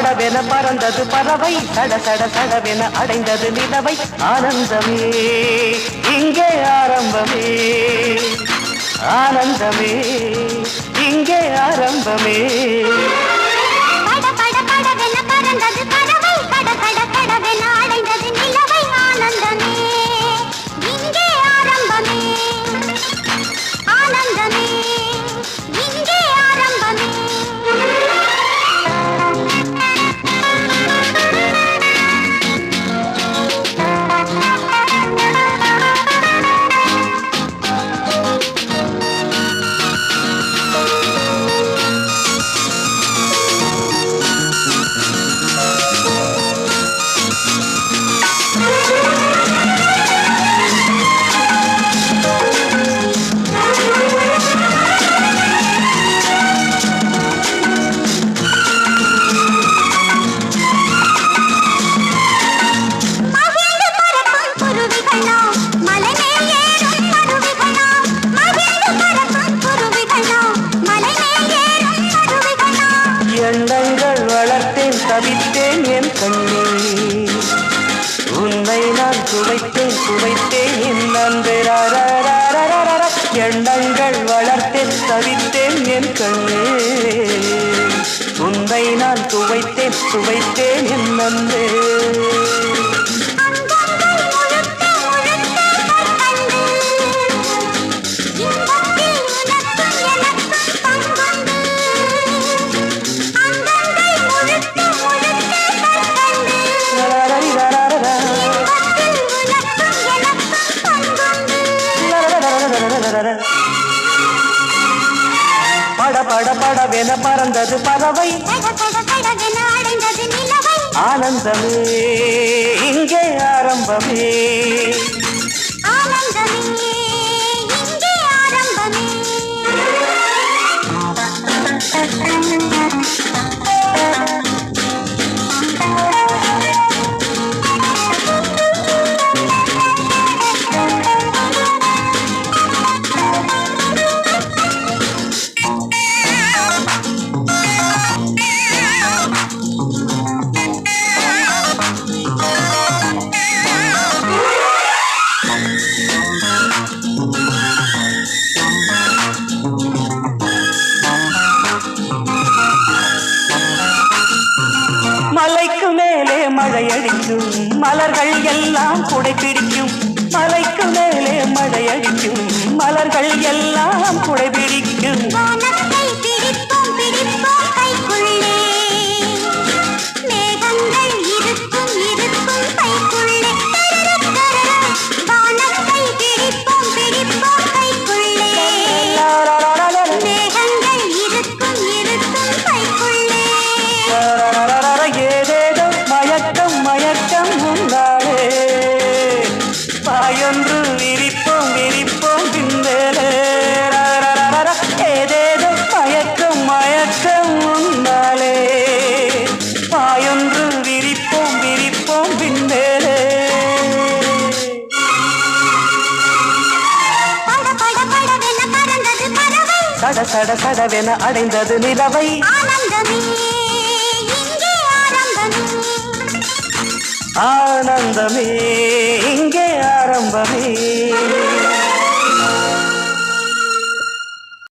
படவென பறந்தது பறவை. தட தட சடவென அடைந்தது நிலவை. ஆனந்தமே இங்கே ஆரம்பமே. ஆனந்தமே இங்கே ஆரம்பமே. சுவைத்தேன் நன்று எண்ணங்கள் வளர்த்தேன் தவித்தேன் என் கண்ணே. உந்தை நான் துவைத்தேன் சுவை படபடவென பறந்தது பறவை. ஆனந்தமே இங்கே ஆரம்பமே. மலர்கள் எல்லாம் குடை பிடிக்கும் மலைக்கு மேலே மழையடிக்கும். மலர்கள் எல்லாம் குடை பிடிக்கும் சட சட சடவென அடைந்தது நிலவை. ஆனந்தமே இங்கே ஆரம்பமே.